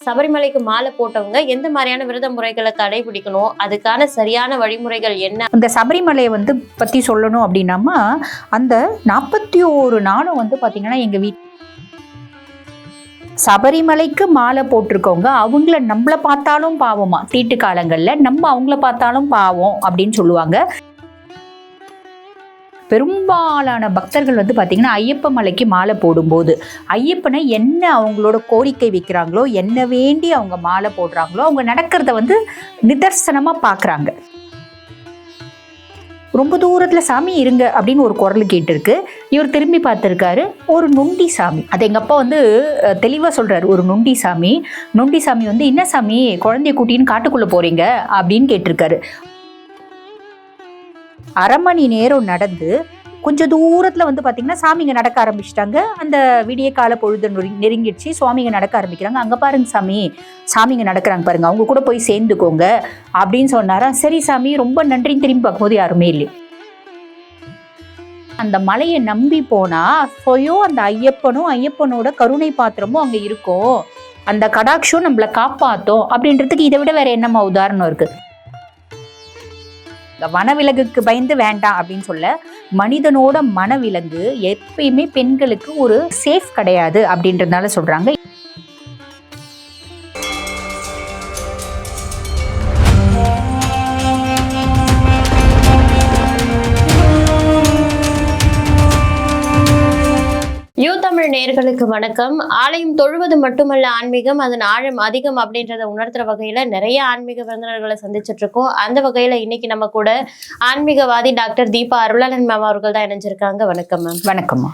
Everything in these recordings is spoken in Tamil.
சபரிமலைக்கு மாலை போட்டவங்க எந்த மாதிரியான விரத முறைகளை கடைபிடிக்கணும் அதுக்கான சரியான வழிமுறைகள் என்ன? இந்த சபரிமலையை வந்து பற்றி சொல்லணும் அப்படின்னாமா அந்த நாற்பத்தி ஓரு நாளும் வந்து பார்த்திங்கன்னா எங்கள் வீட் சபரிமலைக்கு மாலை போட்டிருக்கவங்க அவங்கள நம்மளை பார்த்தாலும் பாவமா? தீட்டு காலங்களில் நம்ம அவங்கள பார்த்தாலும் பாவம் அப்படின்னு சொல்லுவாங்க. பெரும்பாலான பக்தர்கள் வந்து பார்த்திங்கன்னா ஐயப்ப மலைக்கு மாலை போடும்போது ஐயப்பனை என்ன அவங்களோட கோரிக்கை வைக்கிறாங்களோ என்ன வேண்டி அவங்க மாலை போடுறாங்களோ அவங்க நடக்கிறத வந்து நிதர்சனமாக பார்க்குறாங்க ரொம்ப தூரத்தில் சாமி இருங்க அப்படின்னு ஒரு குரல் கேட்டிருக்கு. இவர் திரும்பி பார்த்துருக்காரு ஒரு நொண்டி சாமி. அது எங்கள் அப்பா வந்து தெளிவாக சொல்கிறாரு ஒரு நொண்டி சாமி. நொண்டி சாமி வந்து என்ன சாமி குழந்தைய கூட்டின்னு காட்டுக்குள்ளே போகிறீங்க அப்படின்னு கேட்டிருக்காரு. அரை மணி நேரம் நடந்து கொஞ்சம் தூரத்தில் வந்து பார்த்திங்கன்னா சாமிங்க நடக்க ஆரம்பிச்சிட்டாங்க. அந்த விடிய கால பொழுது நெருங்கிடுச்சு. சுவாமிங்க நடக்க ஆரம்பிக்கிறாங்க. அங்கே பாருங்க சாமி. சாமிங்க நடக்கிறாங்க பாருங்க. அவங்க கூட போய் சேர்ந்துக்கோங்க அப்படின்னு சொன்னாரா? சரி சாமி ரொம்ப நன்றின்னு திரும்பி பார்க்கும்போது யாருமே இல்லை. அந்த மலையை நம்பி போனா சொயோ அந்த ஐயப்பனும் ஐயப்பனோட கருணை பாத்திரமும் அங்கே இருக்கும். அந்த கடாட்சம் நம்மள காப்பாத்தும் அப்படின்றதுக்கு இதை விட வேற என்னம்மா உதாரணம் இருக்கு? வனவிலங்குக்கு பயந்து வேண்டாம் அப்படின்னு சொல்ல மனிதனோட மனவிலங்கு எப்பயுமே பெண்களுக்கு ஒரு சேஃப் கிடையாது அப்படின்றதுனால சொல்றாங்க. தமிழ் நேர்களுக்கு வணக்கம். ஆலயம் தொழுவது மட்டுமல்ல ஆன்மீகம் அதன் ஆழம் அதிகம் அப்படின்றத உணர்த்துற வகையில நிறைய ஆன்மீக விருந்தினர்களை சந்திச்சுட்டு இருக்கோம் அந்த வகையில இன்னைக்கு நம்ம கூட ஆன்மீகவாதி டாக்டர் தீபா அருளாளன் மேம் அவர்கள் தான் இணைஞ்சிருக்காங்க. வணக்கம் மேம். வணக்கம்மா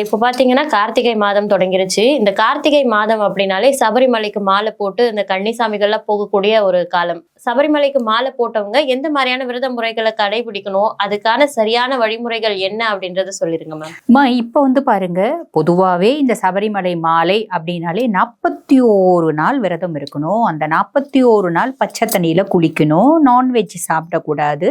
இப்போ பார்த்தீங்கன்னா கார்த்திகை மாதம் தொடங்கிருச்சு. இந்த கார்த்திகை மாதம் அப்படின்னாலே சபரிமலைக்கு மாலை போட்டு இந்த கன்னிசாமிகள்லாம் போகக்கூடிய ஒரு காலம். சபரிமலைக்கு மாலை போட்டவங்க எந்த மாதிரியான விரத முறைகளை கடைபிடிக்கணும் அதுக்கான சரியான வழிமுறைகள் என்ன அப்படின்றத சொல்லிருங்க மேம் இப்போ வந்து பாருங்க பொதுவாகவே இந்த சபரிமலை மாலை அப்படின்னாலே நாற்பத்தி ஓரு நாள் விரதம் இருக்கணும். அந்த நாற்பத்தி ஓரு நாள் பச்சை தண்ணியில் குளிக்கணும். நான்வெஜ் சாப்பிடக்கூடாது.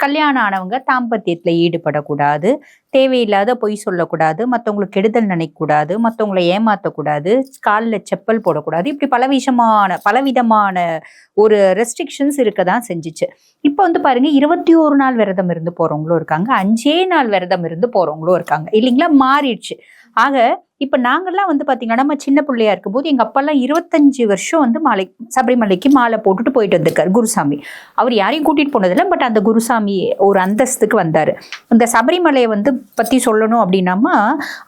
கல்யாணம் ஆனவங்க தாம்பத்தியத்தில் ஈடுபடக்கூடாது. தேவையில்லாத பொய் சொல்லக்கூடாது. மற்றவங்களுக்கு கெடுதல் நினைக்கக்கூடாது. மற்றவங்களை ஏமாற்றக்கூடாது காலில் செப்பல் போடக்கூடாது. இப்படி பல விஷமான பலவிதமான ஒரு ரெஸ்ட்ரிக்ஷன்ஸ் இருக்க தான் செஞ்சுச்சு. இப்போ வந்து பாருங்க இருபத்தி ஒரு நாள் விரதம் இருந்து போறவங்களும் இருக்காங்க. அஞ்சே நாள் விரதம் இருந்து போறவங்களும் இருக்காங்க. இல்லைங்களா? மாறிடுச்சு. ஆக இப்போ நாங்கெல்லாம் வந்து பார்த்தீங்கன்னா நம்ம சின்ன பிள்ளையா இருக்கும்போது எங்கள் அப்பாலாம் இருபத்தஞ்சு வருஷம் வந்து மாலை சபரிமலைக்கு மாலை போட்டுட்டு போயிட்டு வந்திருக்காரு குருசாமி. அவர் யாரையும் கூட்டிட்டு போனதில்லை பட் அந்த குருசாமி ஒரு அந்தஸ்துக்கு வந்தார். இந்த சபரிமலையை வந்து பற்றி சொல்லணும் அப்படின்னாமா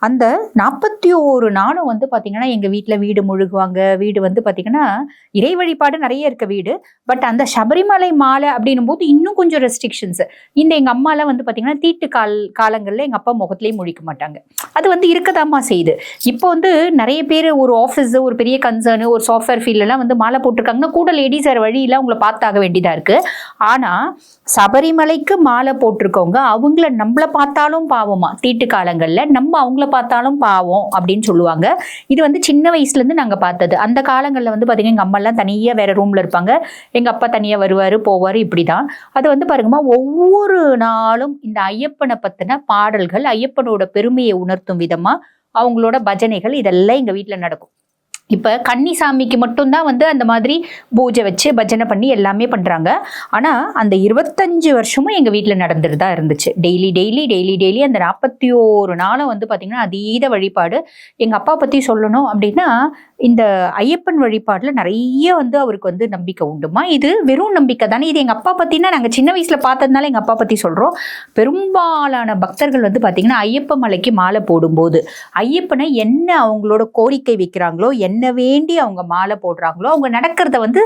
அந்த நாற்பத்தி ஒரு நாளும் வந்து பார்த்தீங்கன்னா எங்கள் வீட்டில் வீடு முழுகுவாங்க. வீடு வந்து பார்த்தீங்கன்னா இறை வழிபாடு நிறைய இருக்க வீடு. பட் அந்த சபரிமலை மாலை அப்படின்னும் போது இன்னும் கொஞ்சம் ரெஸ்ட்ரிக்ஷன்ஸ் இந்த எங்கள் அம்மாலாம் வந்து பார்த்தீங்கன்னா தீட்டு கால் காலங்களில் எங்கள் அப்பா முகத்திலேயே முழிக்க மாட்டாங்க. அது வந்து இருக்கதான் இருக்கதாம்மா செய்யுது இப்போ வந்து நிறைய பேர் ஒரு ஆஃபீஸ் ஒரு பெரிய கன்சர்னு ஒரு சாஃப்ட்வேர் ஃபீல்டெல்லாம் வந்து மாலை போட்டிருக்காங்கன்னா கூட லேடிஸ் வேறு வழியில் அவங்கள பார்த்தாக வேண்டியதாக இருக்குது ஆனால் சபரிமலைக்கு மாலை போட்டிருக்கவங்க அவங்கள நம்மளை பார்த்தாலும் பாவமா? தீட்டு காலங்களில் நம்ம அவங்கள பார்த்தாலும் பாவம் அப்படின்னு சொல்லுவாங்க. இது வந்து சின்ன வயசுலேருந்து நாங்கள் பார்த்தது. அந்த காலங்களில் வந்து பார்த்தீங்கன்னா எங்கள் அம்மாலாம் தனியாக வேறு ரூமில் இருப்பாங்க. எங்கள் அப்பா தனியாக வருவார் போவார் இப்படி தான் அது வந்து பாருங்கம்மா ஒவ்வொரு நாளும் இந்த ஐயப்பனை பற்றின பாடல்கள் ஐயப்பனோட பெருமையை உணர்த்தும் விதமாக அவங்களோட பஜனைகள் இதெல்லாம் எங்கள் வீட்டில் நடக்கும். இப்போ கன்னிசாமிக்கு மட்டும்தான் வந்து அந்த மாதிரி பூஜை வச்சு பஜனை பண்ணி எல்லாமே பண்ணுறாங்க ஆனால் அந்த இருபத்தஞ்சு வருஷமும் எங்கள் வீட்டில் நடந்துட்டு தான் இருந்துச்சு. டெய்லி டெய்லி டெய்லி டெய்லி அந்த நாற்பத்தி ஓரு நாளும் வந்து பார்த்திங்கன்னா அதீத வழிபாடு. எங்கள் அப்பா பற்றி சொல்லணும் அப்படின்னா இந்த ஐயப்பன் வழிபாட்டில் நிறைய வந்து அவருக்கு வந்து நம்பிக்கை உண்டுமா? இது வெறும் நம்பிக்கை தானே. இது எங்கள் அப்பா பற்றினா நாங்கள் சின்ன வயசில் பார்த்ததுனால எங்கள் அப்பா பற்றி சொல்கிறோம் பெரும்பாலான பக்தர்கள் வந்து பார்த்திங்கன்னா ஐயப்ப மலைக்கு மாலை போடும்போது ஐயப்பனை என்ன அவங்களோட கோரிக்கை வைக்கிறாங்களோ என்ன என்ன வேண்டி அவங்க மாலை போடுறாங்களோ அவங்க நடக்கிறத வந்து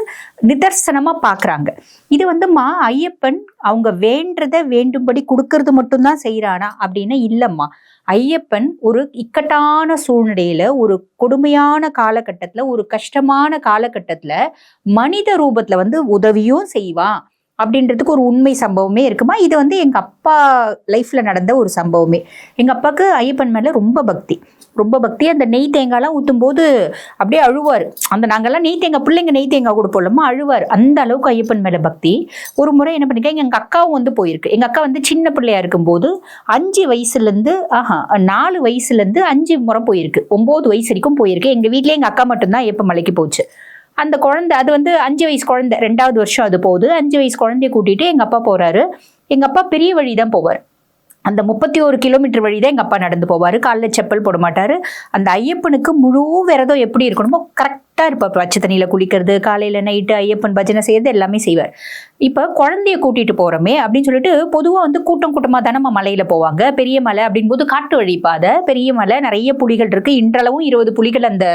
நிதர்சனமாக பார்க்குறாங்க இது வந்துமா ஐயப்பன் அவங்க வேண்டதை வேண்டும்படி கொடுக்கறது மட்டும்தான் செய்கிறானா அப்படின்னு இல்லைம்மா. ஐயப்பன் ஒரு இக்கட்டான சூழ்நிலையில ஒரு கொடுமையான காலகட்டத்தில் ஒரு கஷ்டமான காலகட்டத்தில் மனித ரூபத்தில் வந்து உதவியும் செய்வான். அப்படின்றதுக்கு ஒரு உண்மை சம்பவமே இருக்குமா? இது வந்து எங்கள் அப்பா லைஃப்பில் நடந்த ஒரு சம்பவமே. எங்கள் அப்பாவுக்கு ஐயப்பன் மேலே ரொம்ப பக்தி. ரொம்ப பக்தி. அந்த நெய் தேங்காய்லாம் ஊற்றும் போது அப்படியே அழுவார். அந்த நாங்கெல்லாம் நெய் தேங்காய் பிள்ளைங்க நெய் தேங்காய் கொடுப்போம்லம்மா அழுவார். அந்த அளவுக்கு ஐயப்பன் மேலே பக்தி. ஒரு முறை என்ன பண்ணிருக்கேன் எங்கள் அக்காவும் வந்து போயிருக்கு. எங்கள் அக்கா வந்து சின்ன பிள்ளையா இருக்கும்போது அஞ்சு வயசுலேருந்து ஆஹா நாலு வயசுலேருந்து அஞ்சு முறை போயிருக்கு. ஒம்பது வயசு வரைக்கும் போயிருக்கு. எங்கள் வீட்டிலே எங்கள் அக்கா மட்டும்தான் ஐயப்பன் மலைக்கு போச்சு. அந்த குழந்தை அது வந்து அஞ்சு வயசு குழந்தை ரெண்டாவது வருஷம் அது போகுது. அஞ்சு வயசு குழந்தைய கூட்டிட்டு எங்க அப்பா போறாரு. எங்க அப்பா பெரிய வழி தான் போவார். அந்த முப்பத்தி ஒரு கிலோமீட்டர் வழி தான் எங்கள் அப்பா நடந்து போவார். காலில் செப்பல் போட மாட்டார். அந்த ஐயப்பனுக்கு முழு விரதம் எப்படி இருக்கணுமோ கரெக்டாக இருப்பார். பச்சை தண்ணியில் குளிக்கிறது காலையில் நைட்டு ஐயப்பன் பஜனை செய்யறது எல்லாமே செய்வார். இப்போ குழந்தைய கூட்டிகிட்டு போகிறோமே அப்படின்னு சொல்லிட்டு பொதுவாக வந்து கூட்டம் கூட்டமாக தானே நம்ம மலையில் போவாங்க. பெரிய மலை அப்படின்போது காட்டு வழி பாதை பெரிய மலை நிறைய புலிகள் இருக்குது இன்றளவும் இருபது புலிகள் அந்த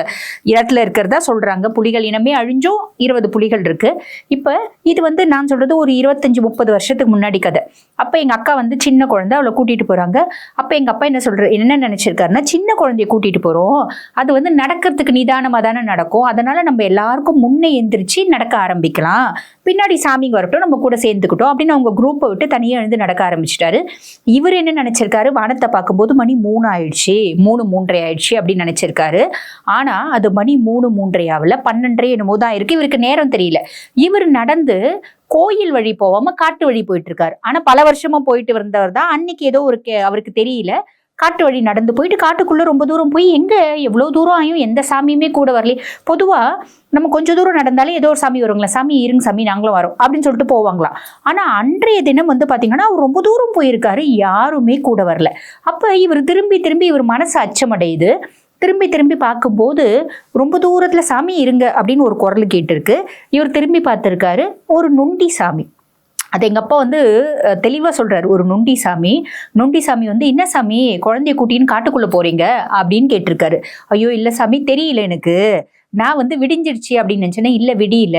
இடத்துல இருக்கிறதா சொல்கிறாங்க புலிகள் இனமே அழிஞ்சும் இருபது புலிகள் இருக்குது இப்போ இது வந்து நான் சொல்கிறது ஒரு இருபத்தஞ்சி முப்பது வருஷத்துக்கு முன்னாடி கதை. அப்போ எங்கள் அக்கா வந்து சின்ன குழந்தை அவளை கூட்டிகிட்டு போகிறாங்க அப்போ எங்கள் அப்பா என்ன சொல்கிற என்ன நினச்சிருக்காருன்னா சின்ன குழந்தைய கூட்டிகிட்டு போகிறோம் அது வந்து நடக்கிறதுக்கு நிதானமாக தானே நடக்கும். அதனால் நம்ம எல்லாருக்கும் முன்னே எந்திரிச்சு நடக்க ஆரம்பிக்கலாம். பின்னாடி சாமிங்க வரட்டும் நம்ம கூட சேர்ந்துக்கிட்டோம் அப்படின்னு அவங்க குரூப்பை விட்டு தனியாக எழுந்து நடக்க ஆரம்பிச்சிட்டாரு. இவர் என்ன நினச்சிருக்காரு? வானத்தை பார்க்கும்போது மணி மூணு ஆயிடுச்சு. மூணு மூன்றரை ஆயிடுச்சு அப்படின்னு நினச்சிருக்காரு. ஆனால் அது மணி மூணு மூன்றையாவில் ஆகல பன்னெண்டரை என்னமோ தான் இருக்குது இவருக்கு நேரம் தெரியல. இவர் நடந்து கோயில் வழி போகாம காட்டு வழி போயிட்டு இருக்காரு. ஆனால் பல வருஷமா போயிட்டு வந்தவர் தான். அன்னைக்கு ஏதோ ஒரு கே- அவருக்கு தெரியல. காட்டு வழி நடந்து போயிட்டு காட்டுக்குள்ளே ரொம்ப தூரம் போய் எங்கே எவ்வளோ தூரம் ஆயும் எந்த சாமியுமே கூட வரல பொதுவாக நம்ம கொஞ்சம் தூரம் நடந்தாலே ஏதோ ஒரு சாமி வருங்களா? சாமி இருங்க சாமி நாங்களும் வரோம் அப்படின்னு சொல்லிட்டு போவாங்களாம். ஆனால் அன்றைய தினம் வந்து பார்த்தீங்கன்னா அவர் ரொம்ப தூரம் போயிருக்காரு யாருமே கூட வரல. அப்போ இவர் திரும்பி திரும்பி இவர் மனசு அச்சமடையுது. திரும்பி திரும்பி பார்க்கும்போது ரொம்ப தூரத்தில் சாமி இருங்க அப்படின்னு ஒரு குரல் கேட்டிருக்கு. இவர் திரும்பி பார்த்துருக்காரு ஒரு நுண்டி சாமி. அது எங்கள் அப்பா வந்து தெளிவாக சொல்கிறார் ஒரு நுண்டி சாமி நுண்டி சாமி வந்து என்ன சாமி குழந்தைய கூட்டின்னு காட்டுக்குள்ளே போகிறீங்க அப்படின்னு கேட்டிருக்காரு. ஐயோ இல்லை சாமி தெரியல எனக்கு. நான் வந்து விடிஞ்சிருச்சு அப்படின்னு நினச்சேன்னா இல்லை விடியல.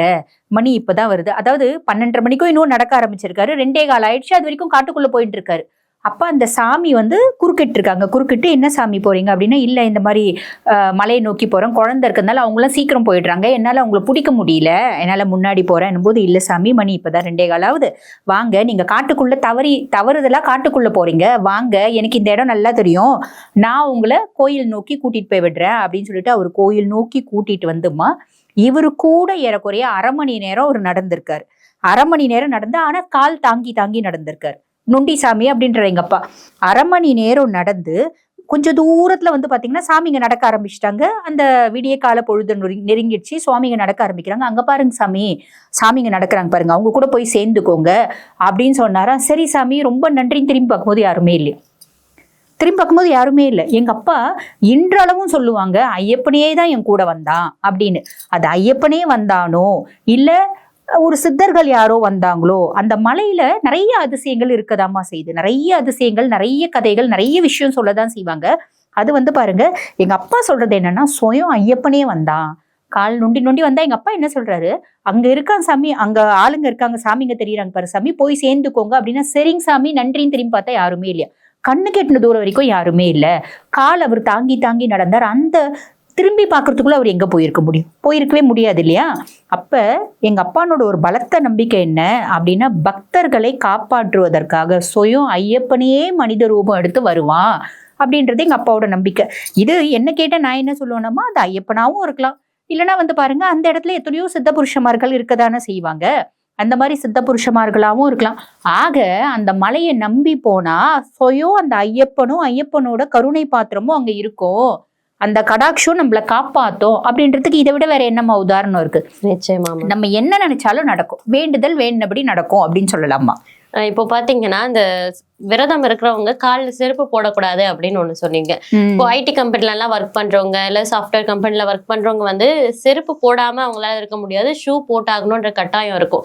மணி இப்போ தான் வருது. அதாவது பன்னெண்டரை மணிக்கும் இன்னும் நடக்க ஆரம்பிச்சிருக்காரு. ரெண்டே கால் ஆயிடுச்சு. அது வரைக்கும் காட்டுக்குள்ளே போயிட்டு இருக்காரு. அப்போ அந்த சாமி வந்து குறுக்கிட்டு இருக்காங்க குறுக்கிட்டு என்ன சாமி போகிறீங்க அப்படின்னா இல்லை இந்த மாதிரி மலையை நோக்கி போகிறோம் குழந்தை இருக்கிறதுனால அவங்களாம் சீக்கிரம் போயிடுறாங்க. என்னால் அவங்கள பிடிக்க முடியல. என்னால் முன்னாடி போகிறேன் போது இல்லை சாமி மணி இப்போ தான் ரெண்டே காலாவது. வாங்க நீங்கள் காட்டுக்குள்ளே தவறி தவறுதலாக காட்டுக்குள்ளே போகிறீங்க வாங்க எனக்கு இந்த இடம் நல்லா தெரியும். நான் உங்களை கோயில் நோக்கி கூட்டிகிட்டு போய் விடுறேன். அப்படின்னு சொல்லிட்டு அவர் கோயில் நோக்கி கூட்டிகிட்டு வந்துமா இவர் கூட ஏறக்குறைய அரை மணி நேரம் அவர் நடந்திருக்கார். அரை மணி நேரம் நடந்து ஆனால் கால் தாங்கி தாங்கி நடந்திருக்கார். நுண்டிசாமி அப்படின்ற எங்க அப்பா. அரை மணி நேரம் நடந்து கொஞ்சம் தூரத்துல வந்து பாத்தீங்கன்னா சாமிங்க நடக்க ஆரம்பிச்சிட்டாங்க. அந்த விடிய கால பொழுது நெருங்கி- நெருங்கிடுச்சு. சுவாமிங்க நடக்க ஆரம்பிக்கிறாங்க. அங்க பாருங்க சாமி. சாமிங்க நடக்கிறாங்க பாருங்க. அவங்க கூட போய் சேர்ந்துக்கோங்க அப்படின்னு சொன்னாரா? சரி சாமி ரொம்ப நன்றின்னு திரும்பி பார்க்கும்போது யாருமே இல்லையா. திரும்பி பார்க்கும்போது யாருமே இல்லை. எங்க அப்பா இன்றளவும் சொல்லுவாங்க ஐயப்பனே தான் என் கூட வந்தான் அப்படின்னு. அது ஐயப்பனே வந்தானோ? இல்லை ஒரு சித்தர்கள் யாரோ வந்தாங்களோ அந்த மலையில நிறைய அதிசயங்கள் இருக்கதாமா செய்யுது. நிறைய அதிசயங்கள் நிறைய கதைகள் நிறைய விஷயம் சொல்லதான் செய்வாங்க. அது வந்து பாருங்க எங்க அப்பா சொல்றது என்னன்னா சுயம் ஐயப்பனே வந்தான் கால் நொண்டி நொண்டி வந்தா எங்க அப்பா என்ன சொல்றாரு? அங்க இருக்கான் சாமி அங்க ஆளுங்க இருக்காங்க சாமிங்க தெரியுறாங்க பாரு சாமி போய் சேர்ந்துக்கோங்க. அப்படின்னா சரிங்க சாமி நன்றின்னு திரும்பி பார்த்தா யாருமே இல்லையா? கண்ணு கெட்டின தூரம் வரைக்கும் யாருமே இல்ல. கால் அவர் தாங்கி தாங்கி நடந்தார். அந்த திரும்பி பார்க்கறதுக்குள்ள அவர் எங்க போயிருக்க முடியும்? போயிருக்கவே முடியாது இல்லையா? அப்ப எங்க அப்பானோட ஒரு பலத்த நம்பிக்கை என்ன அப்படின்னா பக்தர்களை காப்பாற்றுவதற்காக சுயம் ஐயப்பனையே மனித ரூபம் எடுத்து வருவான் அப்படின்றது எங்க அப்பாவோட நம்பிக்கை. இது என்ன கேட்டால் நான் என்ன சொல்லுவேன்னா அது ஐயப்பனாவும் இருக்கலாம். இல்லைன்னா வந்து பாருங்க அந்த இடத்துல எத்தனையோ சித்த புருஷமார்கள் இருக்கதானே செய்வாங்க. அந்த மாதிரி சித்த புருஷமார்களாகவும் இருக்கலாம். ஆக அந்த மலையை நம்பி போனா சொயோ அந்த ஐயப்பனும் ஐயப்பனோட கருணை பாத்திரமும் அங்க இருக்கும் அந்த கடாட்சம் நம்மள காப்பாத்தும் அப்படின்றதுக்கு இதை விட வேற என்னம்மா உதாரணம் இருக்கு? நிச்சயமா. நம்ம என்ன நினைச்சாலும் நடக்கும். வேண்டுதல் வேண்டினபடி நடக்கும் அப்படின்னு சொல்லலாமா இப்போ பாத்தீங்கன்னா இந்த விரதம் இருக்கிறவங்க கால்ல செருப்பு போடக்கூடாது அப்படின்னு ஒண்ணு சொன்னீங்க. இப்போ ஐடி கம்பெனில எல்லாம் ஒர்க் பண்றவங்க இல்ல சாஃப்ட்வேர் கம்பெனில ஒர்க் பண்றவங்க வந்து செருப்பு போடாம அவங்களால இருக்க முடியாது ஷூ போட்டாகணும்ன்ற கட்டாயம் இருக்கும்.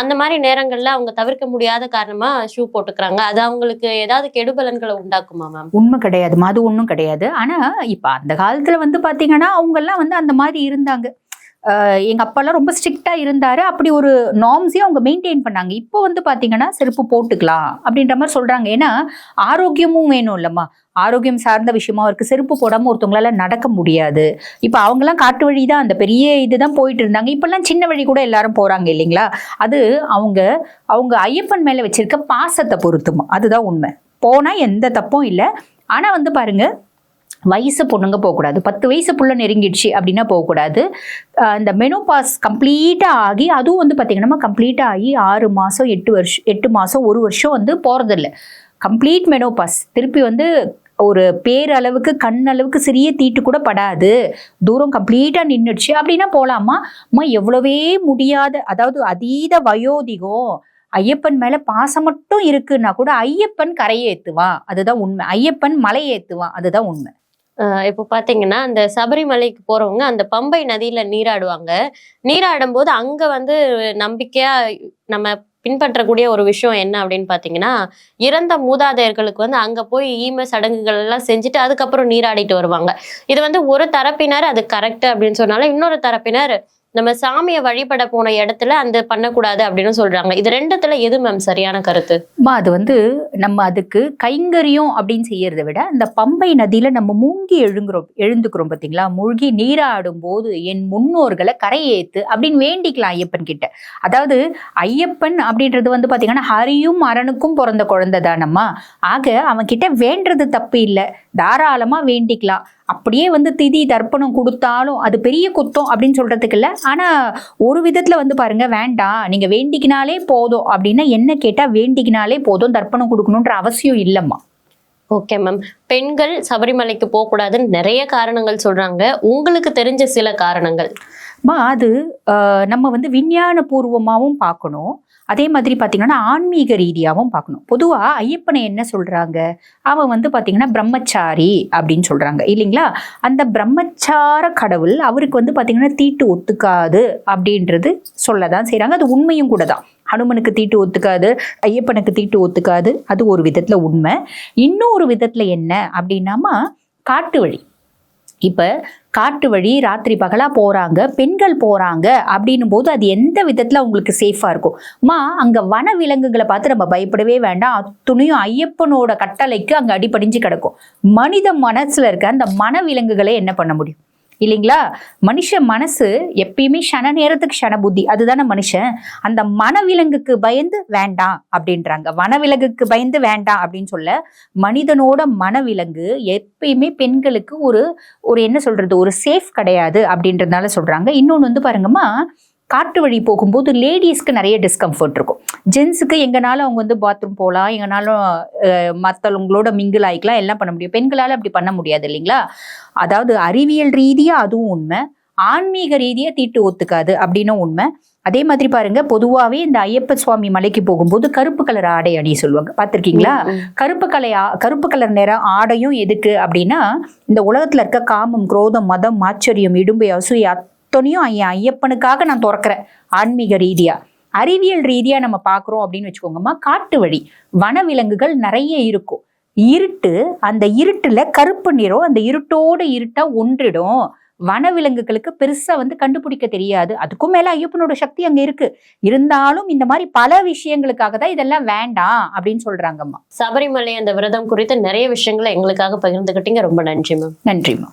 அந்த மாதிரி நேரங்கள்ல அவங்க தவிர்க்க முடியாத காரணமா ஷூ போட்டுக்கிறாங்க. அது அவங்களுக்கு ஏதாவது கெடுபலன்களை உண்டாக்குமா மேம் உண்மை கிடையாதுமா அது ஒன்றும் கிடையாது. ஆனா இப்ப அந்த காலத்துல வந்து பாத்தீங்கன்னா அவங்க எல்லாம் வந்து அந்த மாதிரி இருந்தாங்க. எங்கள் அப்பாலாம் ரொம்ப ஸ்ட்ரிக்டாக இருந்தார். அப்படி ஒரு நார்ம்ஸையும் அவங்க மெயின்டைன் பண்ணாங்க. இப்போ வந்து பார்த்தீங்கன்னா செருப்பு போட்டுக்கலாம் அப்படின்ற மாதிரி சொல்கிறாங்க ஏன்னா ஆரோக்கியமும் வேணும் இல்லைம்மா. ஆரோக்கியம் சார்ந்த விஷயமா இருக்குது செருப்பு போடாமல் ஒருத்தவங்களால நடக்க முடியாது. இப்போ அவங்கெல்லாம் காட்டு வழி தான். அந்த பெரிய இதுதான் போயிட்டு இருந்தாங்க. இப்போல்லாம் சின்ன வழி கூட எல்லாரும் போகிறாங்க இல்லைங்களா? அது அவங்க அவங்க ஐயப்பன் மேலே வச்சிருக்க பாசத்தை பொறுத்துமா. அதுதான் உண்மை. போனால் எந்த தப்பும் இல்லை. ஆனால் வந்து பாருங்கள் வயசு பொண்ணுங்க போகக்கூடாது. பத்து வயசு புள்ள நெருங்கிடுச்சு அப்படின்னா போகக்கூடாது. இந்த மெனோ பாஸ் கம்ப்ளீட்டாக ஆகி அதுவும் வந்து பார்த்திங்கன்னா கம்ப்ளீட்டாக ஆகி ஆறு மாதம் எட்டு வருஷம் எட்டு மாதம் ஒரு வருஷம் வந்து போகிறதில்ல கம்ப்ளீட் மெனோ பாஸ் திருப்பி வந்து ஒரு பேரளவுக்கு கண் அளவுக்கு சிறிய தீட்டு கூட படாது. தூரம் கம்ப்ளீட்டாக நின்றுடுச்சு அப்படின்னா போகலாமா அம்மா எவ்வளவே முடியாத அதாவது அதீத வயோதிகம். ஐயப்பன் மேல பாசம் மட்டும் இருக்குன்னா கூட ஐயப்பன் கரையை அதுதான் உண்மை. ஐயப்பன் மலை ஏத்துவான் அதுதான் உண்மை. இப்போ பார்த்தீங்கன்னா அந்த சபரிமலைக்கு போறவங்க அந்த பம்பை நதியில நீராடுவாங்க. நீராடும் போது அங்க வந்து நம்பிக்கையா நம்ம பின்பற்றக்கூடிய ஒரு விஷயம் என்ன அப்படின்னு பார்த்தீங்கன்னா இறந்த மூதாதையர்களுக்கு வந்து அங்க போய் ஈம சடங்குகள் எல்லாம் செஞ்சுட்டு அதுக்கப்புறம் நீராடிட்டு வருவாங்க. இது வந்து ஒரு தரப்பினர் அது கரெக்ட் அப்படின்னு சொன்னாலும் இன்னொரு தரப்பினர் நம்ம சாமியை வழிபட போன இடத்துல அந்த பண்ணக்கூடாது அப்படின்னு சொல்றாங்க. இது ரெண்டுத்துல எது மேம் சரியான கருத்து? அது வந்து நம்ம அதுக்கு கைங்கரியம் அப்படின்னு செய்யறதை விட அந்த பம்பை நதியில நம்ம மூங்கி எழுங்குறோம் எழுந்துக்கிறோம் பாத்தீங்களா? மூழ்கி நீராடும் போது என் முன்னோர்களை கரையேத்து அப்படின்னு வேண்டிக்கலாம் ஐயப்பன் கிட்ட. அதாவது ஐயப்பன் அப்படின்றது வந்து பாத்தீங்கன்னா ஹரியும் அரணுக்கும் பிறந்த குழந்தை தானம்மா ஆக அவன் கிட்ட வேண்டது தப்பு இல்லை. தாராளமா வேண்டிக்கலாம். அப்படியே வந்து திதி தர்ப்பணம் கொடுத்தாலும் அது பெரிய குத்தம் அப்படின்னு சொல்றதுக்கு இல்லை. ஆனால் ஒரு விதத்தில் வந்து பாருங்க வேண்டாம் நீங்கள் வேண்டிக்கினாலே போதும் அப்படின்னா என்ன கேட்டால் வேண்டிக்கினாலே போதும் தர்ப்பணம் கொடுக்கணுன்ற அவசியம் இல்லைம்மா. Okay ma'am. பெண்கள் சபரிமலைக்கு போகக்கூடாதுன்னு நிறைய காரணங்கள் சொல்கிறாங்க உங்களுக்கு தெரிஞ்ச சில காரணங்கள்? மா அது நம்ம வந்து விஞ்ஞான பூர்வமாகவும் பார்க்கணும். அதே மாதிரி பார்த்தீங்கன்னா ஆன்மீக ரீதியாகவும் பார்க்கணும். பொதுவாக ஐயப்பனை என்ன சொல்கிறாங்க அவன் வந்து பார்த்தீங்கன்னா பிரம்மச்சாரி அப்படின்னு சொல்கிறாங்க இல்லைங்களா? அந்த பிரம்மச்சார கடவுள் அவருக்கு வந்து பார்த்தீங்கன்னா தீட்டு ஒத்துக்காது அப்படின்றது சொல்ல தான் செய்கிறாங்க அது உண்மையும் கூட தான். ஹனுமனுக்கு தீட்டு ஒத்துக்காது ஐயப்பனுக்கு தீட்டு ஒத்துக்காது. அது ஒரு விதத்தில் உண்மை. இன்னொரு விதத்தில் என்ன அப்படின்னாமா காட்டு வழி. இப்போ காட்டு வழி ராத்திரி பகலாக போகிறாங்க பெண்கள் போகிறாங்க அப்படின்னும் போது அது எந்த விதத்தில் அவங்களுக்கு சேஃபாக இருக்கும்? மா அங்கே வன விலங்குகளை பார்த்து நம்ம பயப்படவே வேண்டாம். அத்துணையும் ஐயப்பனோட கட்டளைக்கு அங்கே அடிபடிஞ்சு கிடக்கும். மனித மனசில் இருக்க அந்த மன விலங்குகளை என்ன பண்ண முடியும்? இல்லைங்களா? மனுஷ மனசு எப்பயுமே ஷன நேரத்துக்கு ஷன புத்தி. அதுதானே மனுஷன்? அந்த மனவிலங்குக்கு பயந்து வேண்டாம் அப்படின்றாங்க. வனவிலங்குக்கு பயந்து வேண்டாம் அப்படின்னு சொல்ல மனிதனோட மனவிலங்கு எப்பயுமே பெண்களுக்கு ஒரு ஒரு என்ன சொல்றது? ஒரு சேஃப் கிடையாது அப்படின்றதுனால சொல்றாங்க. இன்னொன்று வந்து பாருங்கம்மா காட்டு வழி போகும்போது லேடிஸ்க்கு நிறைய டிஸ்கம்ஃபர்ட் இருக்கும். ஜென்ஸுக்கு எங்கனாலும் அவங்க வந்து பாத்ரூம் போகலாம் எங்கனாலும் மற்றவங்களோட மிங்கிள் ஆகிக்கலாம் எல்லாம் பண்ண முடியும். பெண்களால் அப்படி பண்ண முடியாது இல்லைங்களா? அதாவது அறிவியல் ரீதியாக அதுவும் உண்மை ஆன்மீக ரீதியாக தீட்டு ஒத்துக்காது அப்படின்னும் உண்மை. அதே மாதிரி பாருங்க பொதுவாகவே இந்த ஐயப்ப சுவாமி மலைக்கு போகும்போது கருப்பு கலர் ஆடை அணி சொல்லுவாங்க. பார்த்துருக்கீங்களா. கருப்பு கலை ஆ- கருப்பு கலர் நிற ஆடையும் எதுக்கு அப்படின்னா இந்த உலகத்துல இருக்க காமம் குரோதம் மதம் ஆச்சரியம் இடும்பை அசூயை அத்தனையும் என் ஐயப்பனுக்காக நான் துறக்கிறேன். ஆன்மீக ரீதியா. அறிவியல் ரீதியா நம்ம பார்க்குறோம் அப்படின்னு வச்சுக்கோங்கம்மா காட்டு வழி. வனவிலங்குகள் நிறைய இருக்கும். இருட்டு அந்த இருட்டுல கருப்பு நிறம் அந்த இருட்டோட இருட்டா ஒன்றிடும். வனவிலங்குகளுக்கு பெருசா வந்து கண்டுபிடிக்க தெரியாது. அதுக்கும் மேல ஐயப்பனோட சக்தி அங்க இருக்கு. இருந்தாலும் இந்த மாதிரி பல விஷயங்களுக்காக தான் இதெல்லாம் வேண்டாம் அப்படின்னு சொல்றாங்கம்மா. சபரிமலை அந்த விரதம் குறித்து நிறைய விஷயங்களை எங்களுக்காக பகிர்ந்துக்கிட்டீங்க ரொம்ப நன்றி மேம். நன்றிம்மா.